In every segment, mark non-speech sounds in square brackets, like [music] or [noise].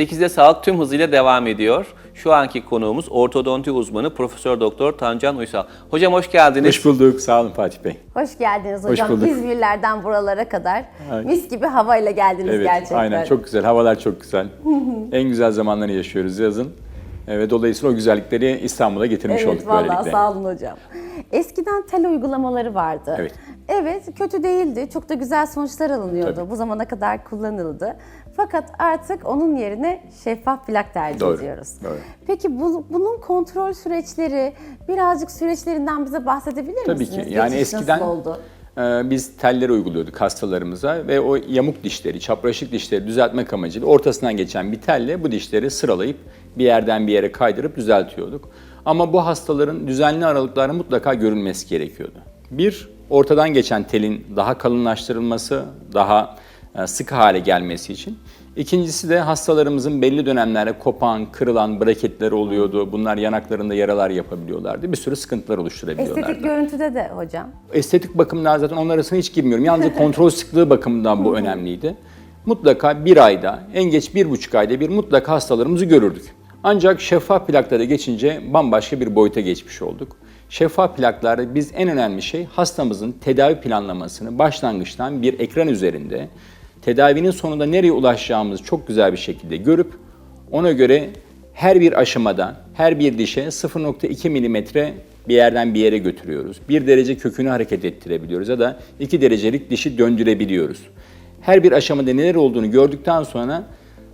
8'de sağlık tüm hızıyla devam ediyor. Şu anki konuğumuz ortodonti uzmanı Profesör Doktor Tancan Uysal. Hocam hoş geldiniz. Hoş bulduk. Sağ olun Fatih Bey. Hoş geldiniz Hoş hocam. bulduk. İzmirlerden buralara kadar Evet. mis gibi havayla geldiniz Evet, gerçekten. aynen çok güzel. Havalar çok güzel. [laughs] en güzel zamanları yaşıyoruz yazın. Ve dolayısıyla o güzellikleri İstanbul'a getirmiş Evet olduk vallahi böylelikle. sağ olun hocam. Eskiden tel uygulamaları vardı. Evet. Evet kötü değildi. Çok da güzel sonuçlar alınıyordu. Tabii. Bu zamana kadar kullanıldı. Fakat artık onun yerine şeffaf plak tercih Doğru, ediyoruz. doğru. Peki bu, bunun kontrol süreçleri birazcık süreçlerinden bize bahsedebilir Tabii misiniz? ki. Yani Geçiş eskiden oldu? e, biz telleri uyguluyorduk hastalarımıza ve o yamuk dişleri, çapraşık dişleri düzeltmek amacıyla ortasından geçen bir telle bu dişleri sıralayıp bir yerden bir yere kaydırıp düzeltiyorduk. Ama bu hastaların düzenli aralıklarla mutlaka görülmesi gerekiyordu. Bir, ortadan geçen telin daha kalınlaştırılması, daha e, sık hale gelmesi için. İkincisi de hastalarımızın belli dönemlerde kopan, kırılan braketleri oluyordu. Bunlar yanaklarında yaralar yapabiliyorlardı. Bir sürü sıkıntılar oluşturabiliyorlardı. Estetik görüntüde de hocam. Estetik bakımdan zaten onlar arasına hiç girmiyorum. Yalnızca [laughs] kontrol sıklığı bakımından bu önemliydi. Mutlaka bir ayda, en geç bir buçuk ayda bir mutlaka hastalarımızı görürdük. Ancak şeffaf plaklara geçince bambaşka bir boyuta geçmiş olduk. Şeffaf plaklarda biz en önemli şey hastamızın tedavi planlamasını başlangıçtan bir ekran üzerinde tedavinin sonunda nereye ulaşacağımızı çok güzel bir şekilde görüp ona göre her bir aşamada her bir dişe 0.2 milimetre bir yerden bir yere götürüyoruz. Bir derece kökünü hareket ettirebiliyoruz ya da 2 derecelik dişi döndürebiliyoruz. Her bir aşamada neler olduğunu gördükten sonra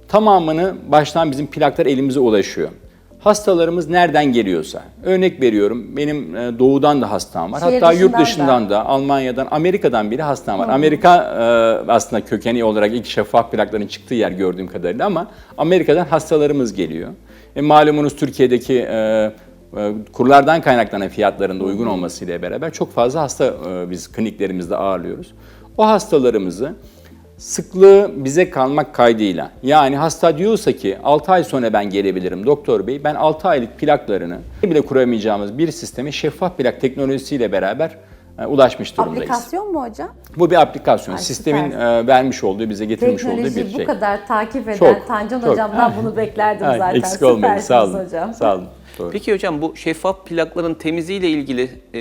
tamamını baştan bizim plaklar elimize ulaşıyor. Hastalarımız nereden geliyorsa, örnek veriyorum benim e, doğudan da hastam var. Şehir Hatta yurt dışından da. dışından da, Almanya'dan, Amerika'dan biri hastam var. Amerika e, aslında kökeni olarak ilk şeffaf plakların çıktığı yer gördüğüm kadarıyla ama Amerika'dan hastalarımız geliyor. E, malumunuz Türkiye'deki e, kurlardan kaynaklanan fiyatların da uygun olmasıyla beraber çok fazla hasta e, biz kliniklerimizde ağırlıyoruz. O hastalarımızı sıklığı bize kalmak kaydıyla. Yani hasta diyorsa ki 6 ay sonra ben gelebilirim doktor bey. Ben 6 aylık plaklarını bile kuramayacağımız bir sisteme şeffaf plak teknolojisiyle beraber ulaşmış durumdayız. Aplikasyon mu hocam? Bu bir aplikasyon. Ay, Sistemin süper. e, vermiş olduğu, bize getirmiş olduğu Teknoloji bir bu şey. kadar takip eden Çok, Tancan çok. hocamdan bunu beklerdim zaten. Eksik olmayın. Sağ olun. Hocam. Sağ olun. Doğru. Peki hocam bu şeffaf plakların temizliğiyle ilgili e,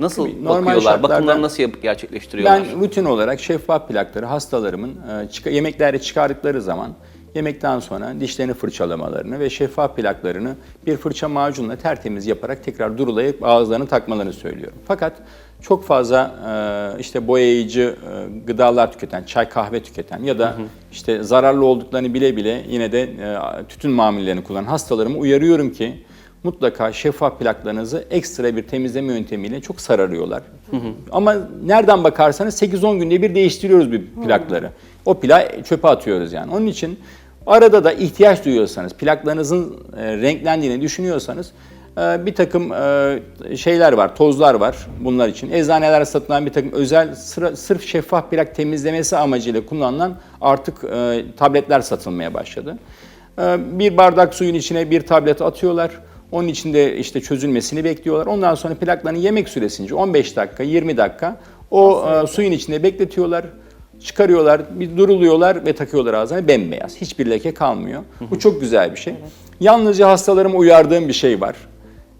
nasıl Tabii, normal bakıyorlar? Bakımları nasıl yap- gerçekleştiriyorlar? Ben rutin olarak şeffaf plakları hastalarımın e, çık- yemeklerde çıkardıkları zaman yemekten sonra dişlerini fırçalamalarını ve şeffaf plaklarını bir fırça macunla tertemiz yaparak tekrar durulayıp ağızlarını takmalarını söylüyorum. Fakat çok fazla e, işte boyayıcı e, gıdalar tüketen, çay kahve tüketen ya da işte zararlı olduklarını bile bile yine de e, tütün mamullerini kullanan hastalarımı uyarıyorum ki mutlaka şeffaf plaklarınızı ekstra bir temizleme yöntemiyle çok sararıyorlar. Ama nereden bakarsanız 8-10 günde bir değiştiriyoruz bir plakları. O plağı çöpe atıyoruz yani. Onun için arada da ihtiyaç duyuyorsanız, plaklarınızın e, renklendiğini düşünüyorsanız e, bir takım e, şeyler var, tozlar var bunlar için. Eczanelerde satılan bir takım özel sıra, sırf şeffaf plak temizlemesi amacıyla kullanılan artık e, tabletler satılmaya başladı. Bir bardak suyun içine bir tablet atıyorlar. Onun içinde işte çözülmesini bekliyorlar. Ondan sonra plakların yemek süresince 15 dakika, 20 dakika o e, suyun içinde bekletiyorlar. Çıkarıyorlar, bir duruluyorlar ve takıyorlar ağzına bembeyaz. Hiçbir leke kalmıyor. Bu çok güzel bir şey. Yalnızca hastalarıma uyardığım bir şey var.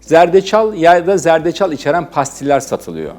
Zerdeçal ya da zerdeçal içeren pastiller satılıyor.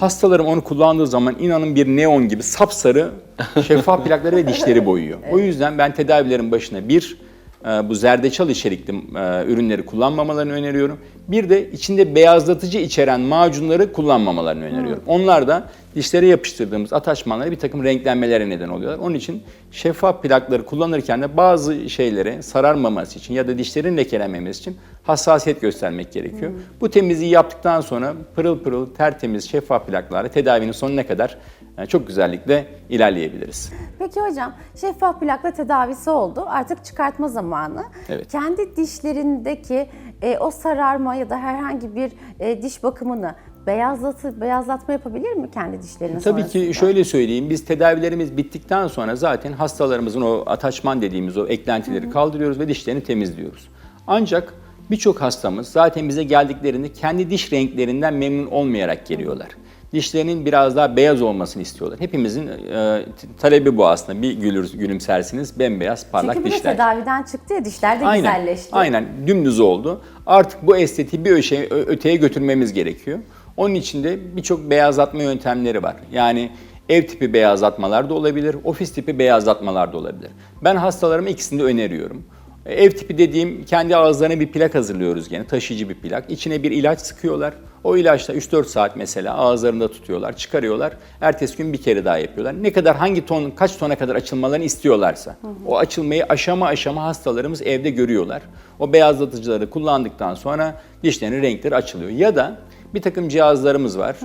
Hastalarım onu kullandığı zaman inanın bir neon gibi sapsarı [laughs] şeffaf plakları ve dişleri boyuyor. O yüzden ben tedavilerin başına bir bu zerdeçal içerikli e, ürünleri kullanmamalarını öneriyorum. Bir de içinde beyazlatıcı içeren macunları kullanmamalarını öneriyorum. Onlar da dişlere yapıştırdığımız ataşmanlara bir takım renklenmelere neden oluyorlar. Onun için şeffaf plakları kullanırken de bazı şeylere sararmaması için ya da dişlerin lekelenmemesi için hassasiyet göstermek gerekiyor. Bu temizliği yaptıktan sonra pırıl pırıl tertemiz şeffaf plaklarla tedavinin sonuna kadar çok güzellikle ilerleyebiliriz. Peki hocam şeffaf plakla tedavisi oldu. Artık çıkartma zamanı. Evet. Kendi dişlerindeki e, o sararma ya da herhangi bir e, diş bakımını beyazlatı, beyazlatma yapabilir mi kendi dişlerinin Tabii sonrasında? ki şöyle söyleyeyim, biz tedavilerimiz bittikten sonra zaten hastalarımızın o ataçman dediğimiz o eklentileri kaldırıyoruz ve dişlerini temizliyoruz. Ancak birçok hastamız zaten bize geldiklerinde kendi diş renklerinden memnun olmayarak geliyorlar. Dişlerinin biraz daha beyaz olmasını istiyorlar. Hepimizin e, talebi bu aslında. Bir gülür, gülümsersiniz bembeyaz parlak Çünkü dişler. tedaviden çıktı ya dişler de Aynen, güzelleşti. aynen dümdüz oldu. Artık bu estetiği bir öşe, öteye götürmemiz gerekiyor. Onun için de birçok beyazlatma yöntemleri var. Yani ev tipi beyazlatmalar da olabilir, ofis tipi beyazlatmalar da olabilir. Ben hastalarıma ikisini de öneriyorum. Ev tipi dediğim kendi ağızlarına bir plak hazırlıyoruz gene, taşıyıcı bir plak. İçine bir ilaç sıkıyorlar. O ilaçla 3-4 saat mesela ağızlarında tutuyorlar, çıkarıyorlar. Ertesi gün bir kere daha yapıyorlar. Ne kadar hangi ton, kaç tona kadar açılmalarını istiyorlarsa. O açılmayı aşama aşama hastalarımız evde görüyorlar. O beyazlatıcıları kullandıktan sonra dişlerinin renkleri açılıyor. Ya da bir takım cihazlarımız var.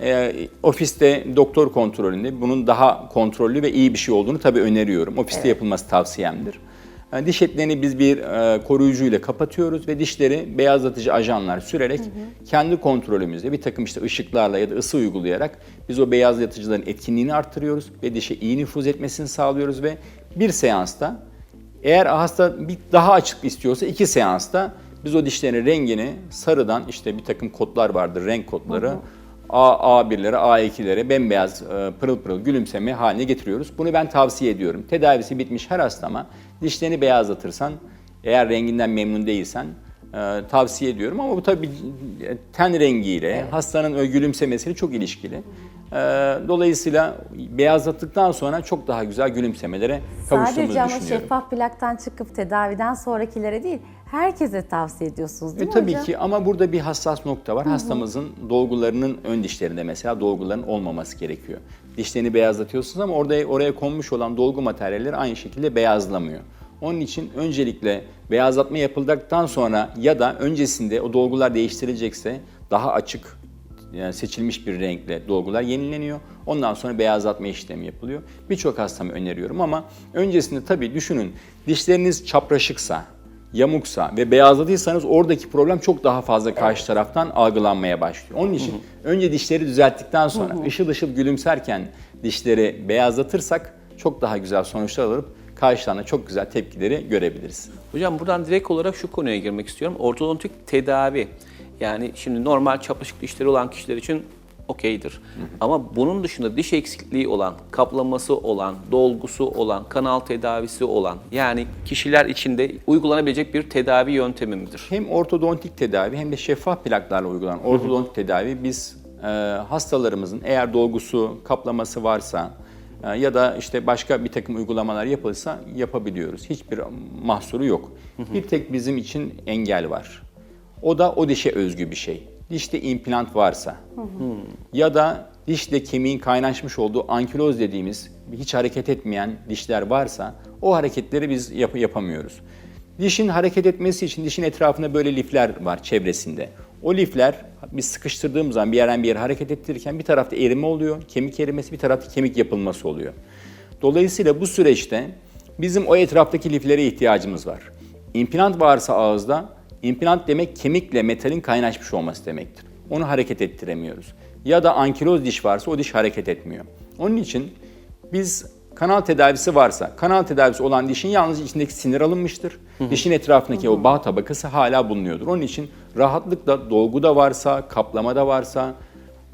Ee, ofiste doktor kontrolünde bunun daha kontrollü ve iyi bir şey olduğunu tabii öneriyorum. Ofiste yapılması tavsiyemdir. Yani diş etlerini biz bir e, koruyucuyla kapatıyoruz ve dişleri beyazlatıcı ajanlar sürerek kendi kontrolümüzde bir takım işte ışıklarla ya da ısı uygulayarak biz o beyazlatıcıların etkinliğini arttırıyoruz ve dişe iyi nüfuz etmesini sağlıyoruz ve bir seansta eğer hasta bir daha açık istiyorsa iki seansta biz o dişlerin rengini sarıdan işte bir takım kodlar vardır renk kodları. A, A1'lere, A2'lere bembeyaz e, pırıl pırıl gülümseme haline getiriyoruz. Bunu ben tavsiye ediyorum. Tedavisi bitmiş her hastama dişlerini beyazlatırsan, eğer renginden memnun değilsen e, tavsiye ediyorum. Ama bu tabii ten rengiyle, hastanın gülümsemesiyle çok ilişkili. E, dolayısıyla beyazlattıktan sonra çok daha güzel gülümsemelere kavuştuğumuzu Sadece ama düşünüyorum. şeffaf plaktan çıkıp tedaviden sonrakilere değil, herkese tavsiye ediyorsunuz değil E, mi tabii hocam? ki ama burada bir hassas nokta var. Hastamızın dolgularının ön dişlerinde mesela dolguların olmaması gerekiyor. Dişlerini beyazlatıyorsunuz ama orada oraya konmuş olan dolgu materyalleri aynı şekilde beyazlamıyor. Onun için öncelikle beyazlatma yapıldıktan sonra ya da öncesinde o dolgular değiştirilecekse daha açık yani seçilmiş bir renkle dolgular yenileniyor. Ondan sonra beyazlatma işlemi yapılıyor. Birçok hastama öneriyorum ama öncesinde tabii düşünün dişleriniz çapraşıksa, yamuksa ve beyazladıysanız oradaki problem çok daha fazla karşı taraftan algılanmaya başlıyor. Onun için önce dişleri düzelttikten sonra ışıl ışıl gülümserken dişleri beyazlatırsak çok daha güzel sonuçlar alıp karşılarına çok güzel tepkileri görebiliriz. Hocam buradan direkt olarak şu konuya girmek istiyorum. Ortodontik tedavi. Yani şimdi normal çapraşık dişleri olan kişiler için okeydir. Ama bunun dışında diş eksikliği olan, kaplaması olan, dolgusu olan, kanal tedavisi olan yani kişiler içinde uygulanabilecek bir tedavi yöntemi midir? Hem ortodontik tedavi hem de şeffaf plaklarla uygulanan ortodontik tedavi biz e, hastalarımızın eğer dolgusu, kaplaması varsa e, ya da işte başka bir takım uygulamalar yapılırsa yapabiliyoruz. Hiçbir mahsuru yok. Bir tek bizim için engel var. O da o dişe özgü bir şey. Dişte implant varsa ya da dişle kemiğin kaynaşmış olduğu ankiloz dediğimiz hiç hareket etmeyen dişler varsa o hareketleri biz yap- yapamıyoruz. Dişin hareket etmesi için dişin etrafında böyle lifler var çevresinde. O lifler biz sıkıştırdığımız zaman bir yerden bir yere hareket ettirirken bir tarafta erime oluyor, kemik erimesi, bir tarafta kemik yapılması oluyor. Dolayısıyla bu süreçte bizim o etraftaki liflere ihtiyacımız var. İmplant varsa ağızda, implant demek kemikle metalin kaynaşmış olması demektir. Onu hareket ettiremiyoruz. Ya da ankiloz diş varsa o diş hareket etmiyor. Onun için biz kanal tedavisi varsa, kanal tedavisi olan dişin yalnız içindeki sinir alınmıştır. Dişin etrafındaki o bağ tabakası hala bulunuyordur. Onun için rahatlıkla dolgu da varsa, kaplama da varsa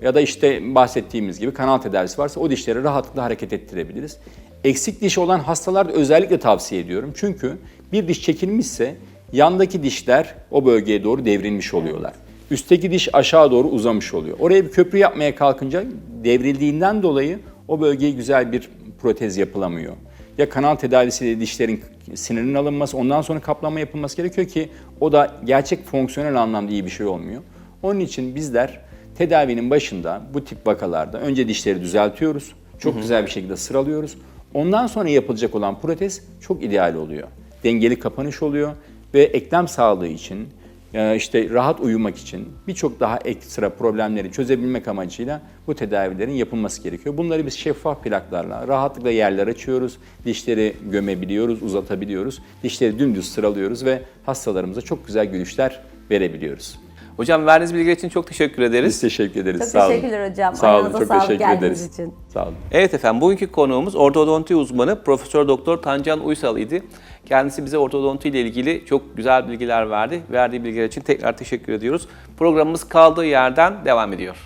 ya da işte bahsettiğimiz gibi kanal tedavisi varsa o dişleri rahatlıkla hareket ettirebiliriz. Eksik diş olan hastalarda özellikle tavsiye ediyorum. Çünkü bir diş çekilmişse yandaki dişler o bölgeye doğru devrilmiş oluyorlar. Üstteki diş aşağı doğru uzamış oluyor. Oraya bir köprü yapmaya kalkınca devrildiğinden dolayı o bölgeye güzel bir protez yapılamıyor. Ya kanal tedavisiyle dişlerin sinirinin alınması, ondan sonra kaplama yapılması gerekiyor ki o da gerçek fonksiyonel anlamda iyi bir şey olmuyor. Onun için bizler tedavinin başında bu tip vakalarda önce dişleri düzeltiyoruz. Çok güzel bir şekilde sıralıyoruz. Ondan sonra yapılacak olan protez çok ideal oluyor. Dengeli kapanış oluyor ve eklem sağlığı için, e, işte rahat uyumak için birçok daha ekstra problemleri çözebilmek amacıyla bu tedavilerin yapılması gerekiyor. Bunları biz şeffaf plaklarla rahatlıkla yerler açıyoruz. Dişleri gömebiliyoruz, uzatabiliyoruz. Dişleri dümdüz sıralıyoruz ve hastalarımıza çok güzel gülüşler verebiliyoruz. Hocam verdiğiniz bilgiler için çok teşekkür Biz ederiz. teşekkür ederiz. Çok Sağ olun. teşekkürler hocam. Sağ olun. Çok sağlık teşekkür ederiz. için. Sağ olun. Evet efendim bugünkü konuğumuz ortodonti uzmanı Profesör Doktor Tancan Uysal idi. Kendisi bize ortodonti ile ilgili çok güzel bilgiler verdi. Verdiği bilgiler için tekrar teşekkür ediyoruz. Programımız kaldığı yerden devam ediyor.